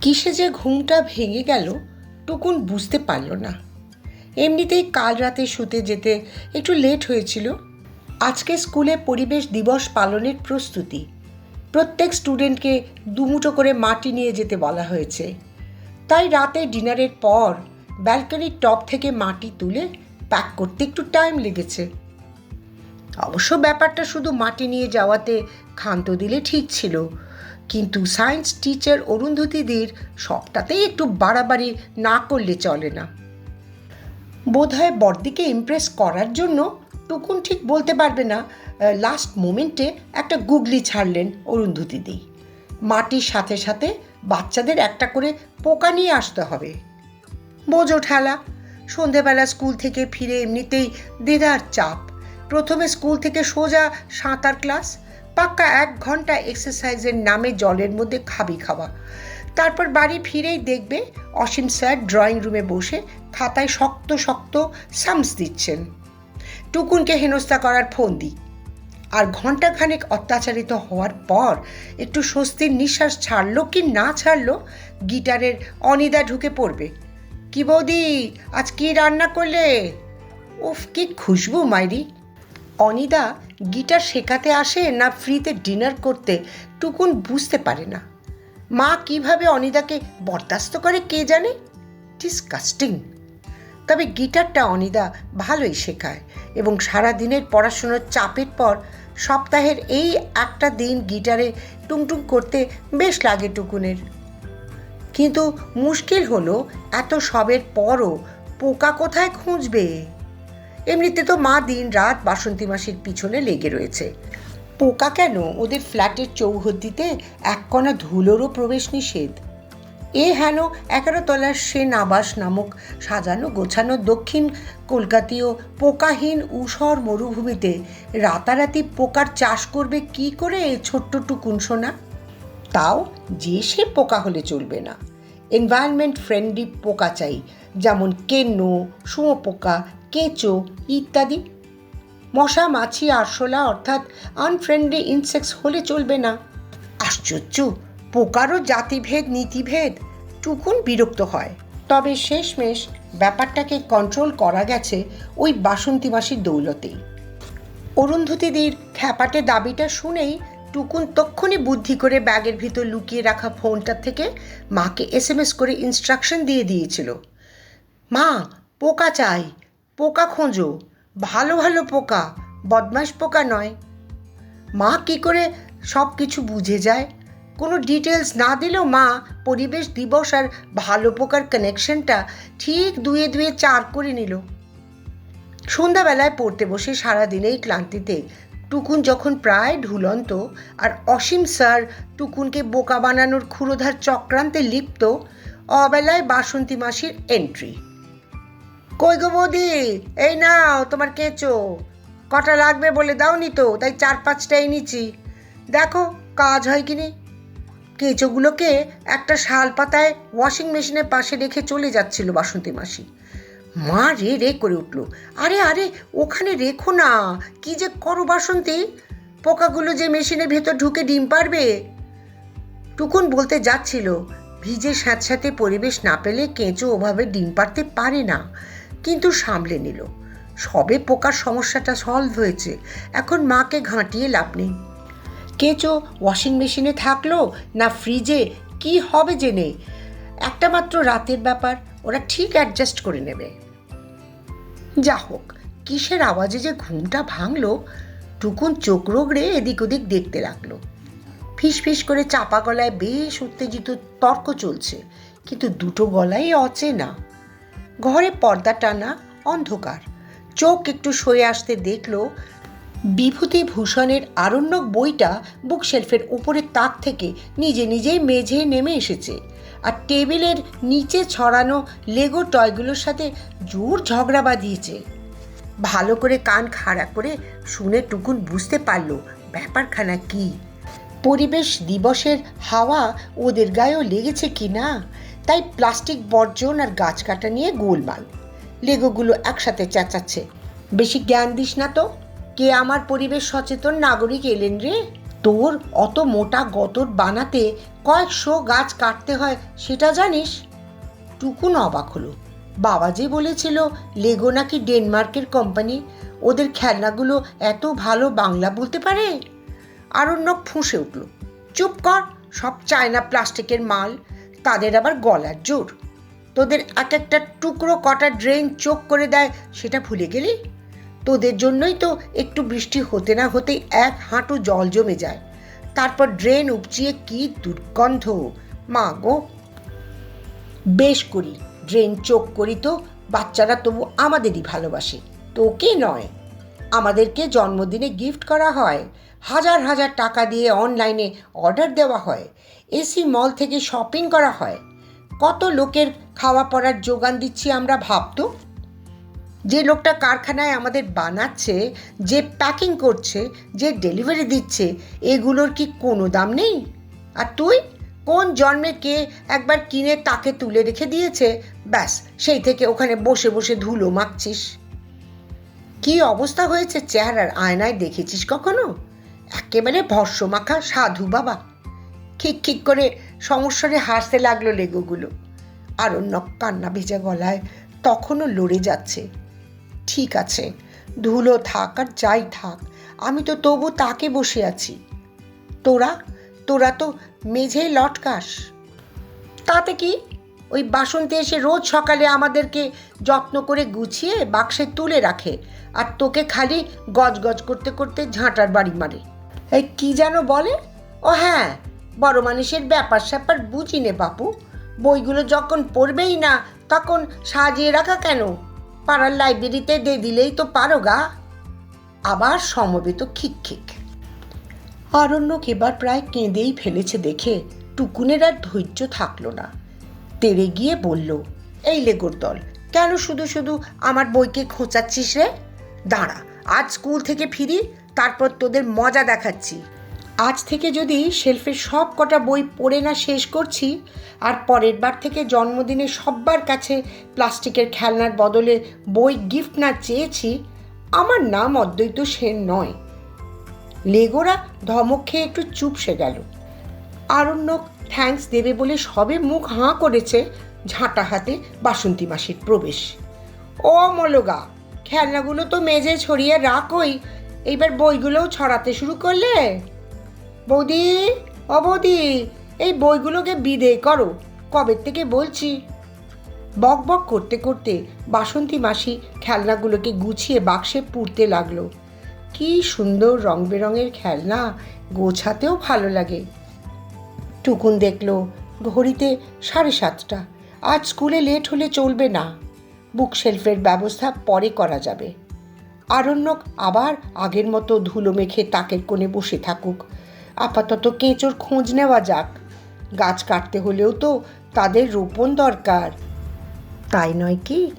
কিসে যে ঘুমটা ভেঙে গেল টুকুন বুঝতে পারল না। এমনিতেই কাল রাতে শুতে যেতে একটু লেট হয়েছিল। আজকে স্কুলে পরিবেশ দিবস পালনের প্রস্তুতি। প্রত্যেক স্টুডেন্টকে দুমুটো করে মাটি নিয়ে যেতে বলা হয়েছে। তাই রাতে ডিনারের পর ব্যালকনির টপ থেকে মাটি তুলে প্যাক করতে একটু টাইম লেগেছে। অবশ্য ব্যাপারটা শুধু মাটি নিয়ে যাওয়াতে ক্ষান্ত দিলে ঠিক ছিল। কিন্তু সায়েন্স টিচার অরুন্ধতিদের সবটাতেই একটু বাড়াবাড়ি না করলে চলে না। বোধহয় বড়দিকে ইমপ্রেস করার জন্য টুকুন ঠিক বলতে পারবে না লাস্ট মোমেন্টে একটা গুগলি ছাড়লেন অরুন্ধতিদি মাটির সাথে সাথে বাচ্চাদের একটা করে পোকা নিয়ে আসতে হবে। বোঝো ঠেলা, সন্ধেবেলা স্কুল থেকে ফিরে এমনিতেই দেদার চাপ। প্রথমে স্কুল থেকে সোজা সাঁতার ক্লাস পাক্কা এক ঘণ্টা এক্সারসাইজের নামে জলের মধ্যে খাবি খাওয়া। তারপর বাড়ি ফিরেই দেখবে অসীম স্যার ড্রয়িং রুমে বসে খাতায় শক্ত শক্ত সামস দিচ্ছেন। টুকুনকে হেনস্থা করার ফোন দিই। আর ঘন্টাখানেক অত্যাচারিত হওয়ার পর একটু স্বস্তির নিঃশ্বাস ছাড়লো কি না ছাড়লো গিটারের অনিদা ঢুকে পড়বে। কি বৌদি, আজ কি রান্না করলে? উফ, কি খুশবু মাইরি অনিদা গিটার শেখাতে আসে না ফ্রিতে ডিনার করতে, টুকুন বুঝতে পারে না। মা কীভাবে অনিদাকে বরদাস্ত করে কে জানে? ডিসকাস্টিং তবে গিটারটা অনিদা ভালোই শেখায় এবং সারা দিনের পড়াশুনোর চাপের পর সপ্তাহের এই একটা দিন গিটারে টুংটুং করতে বেশ লাগে টুকুনের। কিন্তু মুশকিল হলো এত সবের পরও পোকা কোথায় খুঁজবে? এমনিতে তো মা দিন রাত বাসন্তী মাসির পিছনে লেগে রয়েছে। পোকা কেন? ওদের ফ্ল্যাটের চৌহদ্দিতে এক কণা ধুলোরও প্রবেশ নিষেধ। এ হেন এগারো তলার সেন আবাস নামক সাজানো গোছানো দক্ষিণ কলকাতীয় পোকাহীন উষর মরুভূমিতে রাতারাতি পোকার চাষ করবে কি করে এই ছোট্ট টুকুন সোনা? তাও যে সে পোকা হলে চলবে না। এনভায়রনমেন্ট ফ্রেন্ডলি পোকা চাই। যেমন কেন্ন, শুঁয়োপোকা, কেঁচো ইত্যাদি। মশা, মাছি, আরশোলা অর্থাৎ আনফ্রেন্ডলি ইনসেক্টস হলে চলবে না। আশ্চর্য! পোকারও জাতিভেদ, নীতিভেদ, টুকুন বিরক্ত হয়। তবে শেষমেশ ব্যাপারটাকে কন্ট্রোল করা গেছে ওই বাসন্তী মাসির দৌলতেই। অরুন্ধতিদের খ্যাপাটে দাবিটা শুনেই টুকুন তক্ষণি বুদ্ধি করে ব্যাগের ভিতর লুকিয়ে রাখা ফোনটা থেকে মাকে এস করে ইনস্ট্রাকশন দিয়ে দিয়েছিল। মা, পোকা চাই। পোকা খোঁজো। ভালো ভালো পোকা বদমাস পোকা নয়। মা কি করে সব কিছু বুঝে যায়? কোনো ডিটেলস না দিলেও মা পরিবেশ দিবস আর ভালো পোকার কানেকশনটা ঠিক দুয়ে দুয়ে চার করে নিল। সন্ধ্যাবেলায় পড়তে বসে সারাদিনেই ক্লান্তিতে টুকুন যখন প্রায় ঢুলন্ত আর অসীম স্যার টুকুনকে বোকা বানানোর ক্ষুরোধার চক্রান্তে লিপ্ত, অবেলায় বাসন্তী মাসির এন্ট্রি কই গো বৌদি? এই নাও, তোমার কেঁচো। কটা লাগবে বলে দাওনি তো, তাই চার পাঁচটাই নিচ্ছি। দেখো, কাজ হয় কি নি কেঁচোগুলোকে একটা শাল পাতায় ওয়াশিং মেশিনের পাশে রেখে চলে যাচ্ছিল বাসন্তী মাসি। মা রে রে করে উঠল। আরে আরে, ওখানে রেখো না। কি যে করো বাসন্তী? পোকাগুলো যে মেশিনের ভেতর ঢুকে ডিম পারবে টুকুন বলতে যাচ্ছিল, ভিজে স্যাঁতস্যাঁতে পরিবেশ না পেলে কেঁচো ওভাবে ডিম পারতে পারে না। কিন্তু সামলে নিল। সবে পোকার সমস্যাটা সলভ হয়েছে। এখন মাকে ঘাঁটিয়ে লাভ নেই। কেঁচো ওয়াশিং মেশিনে থাকল না ফ্রিজে কি হবে জেনে? একটা মাত্র রাতের ব্যাপার, ওরা ঠিক অ্যাডজাস্ট করে নেবে। যা হোক, কিসের আওয়াজে যে ঘুমটা ভাঙলো, টুকুন চোখ রোগড়ে এদিক ওদিক দেখতে লাগল। ফিস করে চাপা গলায় বেশ উত্তেজিত তর্ক চলছে, কিন্তু দুটো গলাই অচেনা। ঘরে পর্দা টানা অন্ধকার। চোখ একটু সয়ে আসতে দেখল বিভূতি ভূষণের আরণ্যক বইটা বুকশেলফের উপরের তাক থেকে নিজে নিজেই মেঝে নেমে এসেছে আর টেবিলের নিচে ছড়ানো লেগো টয়গুলোর সাথে জোর ঝগড়া বাঁধিয়েছে। ভালো করে কান খাড়া করে শুনে টুকুন বুঝতে পারল ব্যাপারখানা কি। পরিবেশ দিবসের হাওয়া ওদের গায়েও লেগেছে কি না? তাই প্লাস্টিক বর্জন আর গাছ কাটা নিয়ে গোলমাল। লেগোগুলো একসাথে চেঁচাচ্ছে। বেশি জ্ঞান দিস না তো। কে আমার পরিবেশ সচেতন নাগরিক এলেন রে? তোর অত মোটা গতর বানাতে কয়েকশো গাছ কাটতে হয়, সেটা জানিস? টুকুন অবাক হলো। বাবা যে বলেছিল, লেগো নাকি ডেনমার্কের কোম্পানি। ওদের খেলনাগুলো এত ভালো বাংলা বলতে পারে? আরণ্যক ফুঁসে উঠল। চুপ কর, সব চায়না প্লাস্টিকের মাল। তাদের আবার গলার জোর? তোদের এক একটা টুকরো কটা ড্রেন চোখ করে দেয়, সেটা ভুলে গেলি? তোদের জন্যই তো একটু বৃষ্টি হতে না হতেই এক হাঁটু জল জমে যায়। তারপর ড্রেন উপচিয়ে কি দুর্গন্ধ? মা গো। বেশ করি, ড্রেন চোখ করি তো, বাচ্চারা তবু আমাদেরই ভালোবাসে। তোকে নয়। আমাদেরকে জন্মদিনে গিফট করা হয়। হাজার হাজার টাকা দিয়ে অনলাইনে অর্ডার দেওয়া হয়। এসি মল থেকে শপিং করা হয়। কত লোকের খাওয়া পড়ার যোগান দিচ্ছি আমরা ভাবতো? যে লোকটা কারখানায় আমাদের বানাচ্ছে, যে প্যাকিং করছে, যে ডেলিভারি দিচ্ছে, এগুলোর কি কোনো দাম নেই? আর তুই? কোন জন্মে কে একবার কিনে তাকে তুলে রেখে দিয়েছে? ব্যাস, সেই থেকে ওখানে বসে বসে ধুলো মাখছিস। কি অবস্থা হয়েছে চেহারার আয়নায় দেখেছিস কখনো? একেবারে ভস্য মাখা সাধু বাবা। খিক খিক করে সমস্যারে হাসতে লাগল লেগোগুলো। আরণ্যক কান্না ভেজা গলায় তখনও লড়ে যাচ্ছে। ঠিক আছে, ধুলো থাক আর যাই থাক, আমি তো তবু তাকে বসে আছি। তোরা? তোরা তো মেঝেই লটকাস। তাতে কি? ওই বাসন্তী এসে রোজ সকালে আমাদেরকে যত্ন করে গুছিয়ে বাক্সে তুলে রাখে। আর তোকে খালি গজগজ করতে করতে ঝাঁটার বাড়ি মারে। এই কি যেন বলে? ও হ্যাঁ বড় মানুষের ব্যাপার স্যাপার বুঝি নে বাপু। বইগুলো যখন পড়বেই না, তখন সাজিয়ে রাখা কেন? পাড়ার লাইব্রেরিতে দিয়ে দিলেই তো পারো গা। আবার সমবেত খিক খিক আরণ্যক এবার প্রায় কেঁদেই ফেলেছে দেখে, টুকুনের আর ধৈর্য থাকল না। তেড়ে গিয়ে বলল, এই লেগোর দল, কেন শুধু শুধু আমার বইকে খোঁচাচ্ছিস রে? দাঁড়া, আজ স্কুল থেকে ফিরি, তারপর তোদের মজা দেখাচ্ছি। আজ থেকে যদি শেলফের সব কটা বই পড়ে না শেষ করছি, আর পরের বার থেকে জন্মদিনে সব্বার কাছে প্লাস্টিকের খেলনার বদলে বই গিফট না চেয়েছি, আমার নাম অদ্বৈত সেন নয়। লেগোরা ধমক খেয়ে একটু চুপসে গেল। আরণ্যক থ্যাঙ্কস দেবে বলে সবে মুখ হাঁ করেছে ঝাঁটা হাতে বাসন্তী মাসির প্রবেশ। ও মলগা, খেলনাগুলো তো মেজে ছড়িয়ে রাখই, এইবার বইগুলোও ছড়াতে শুরু করলে? বৌদি, ও বৌদি, এই বইগুলোকে বিদে করো, কবে থেকে বলছি? বক বক করতে করতে বাসন্তী মাসি খেলনাগুলোকে গুছিয়ে বাক্সে পুড়তে লাগল। কি সুন্দর রং বেরঙের খেলনা, গোছাতেও ভালো লাগে। টুকুন দেখল ঘড়িতে সাড়ে সাতটা। আজ স্কুলে লেট হলে চলবে না। বুক শেলফের ব্যবস্থা পরে করা যাবে। আরণ্যক আবার আগের মতো ধুলো মেখে তাকের কোণে বসে থাকুক। আপাতত কেঁচোর খোঁজ নেওয়া যাক। গাছ কাটতে হলেও তো তাদের রোপণ দরকার। তাই নয় কি?